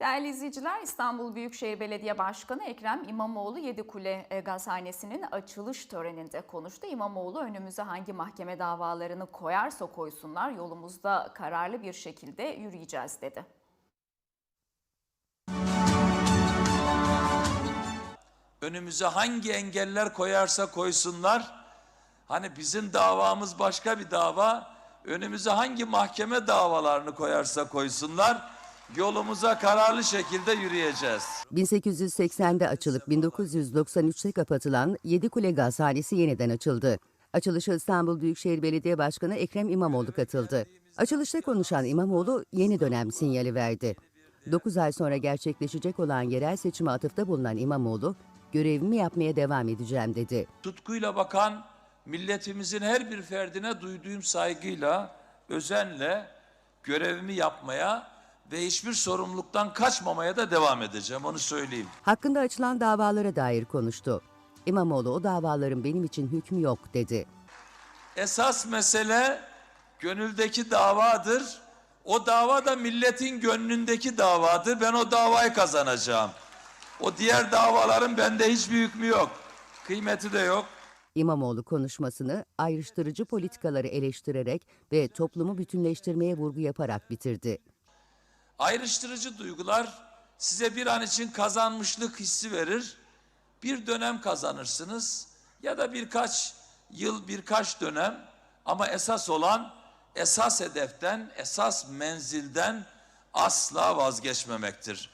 Değerli izleyiciler, İstanbul Büyükşehir Belediye Başkanı Ekrem İmamoğlu Yedikule e, Gazhanesi'nin açılış töreninde konuştu. İmamoğlu önümüze hangi mahkeme davalarını koyarsa koysunlar yolumuzda kararlı bir şekilde yürüyeceğiz dedi. önümüze hangi engeller koyarsa koysunlar, hani bizim davamız başka bir dava, önümüze hangi mahkeme davalarını koyarsa koysunlar, yolumuza kararlı şekilde yürüyeceğiz. 1880'de açılıp 1993'te kapatılan Yedikule Gazhanesi yeniden açıldı. Açılışa İstanbul Büyükşehir Belediye Başkanı Ekrem İmamoğlu katıldı. Açılışta konuşan İmamoğlu yeni dönem sinyali verdi. 9 ay sonra gerçekleşecek olan yerel seçime atıfta bulunan İmamoğlu, görevimi yapmaya devam edeceğim dedi. Tutkuyla bakan milletimizin her bir ferdine duyduğum saygıyla, özenle görevimi yapmaya ve hiçbir sorumluluktan kaçmamaya da devam edeceğim onu söyleyeyim. Hakkında açılan davalara dair konuştu. İmamoğlu o davaların benim için hükmü yok dedi. Esas mesele gönüldeki davadır. O dava da milletin gönlündeki davadır. Ben o davayı kazanacağım. O diğer davaların bende hiçbir hükmü yok. Kıymeti de yok. İmamoğlu konuşmasını ayrıştırıcı politikaları eleştirerek ve toplumu bütünleştirmeye vurgu yaparak bitirdi. Ayrıştırıcı duygular size bir an için kazanmışlık hissi verir. Bir dönem kazanırsınız ya da birkaç yıl, birkaç dönem ama esas olan esas hedeften, esas menzilden asla vazgeçmemektir.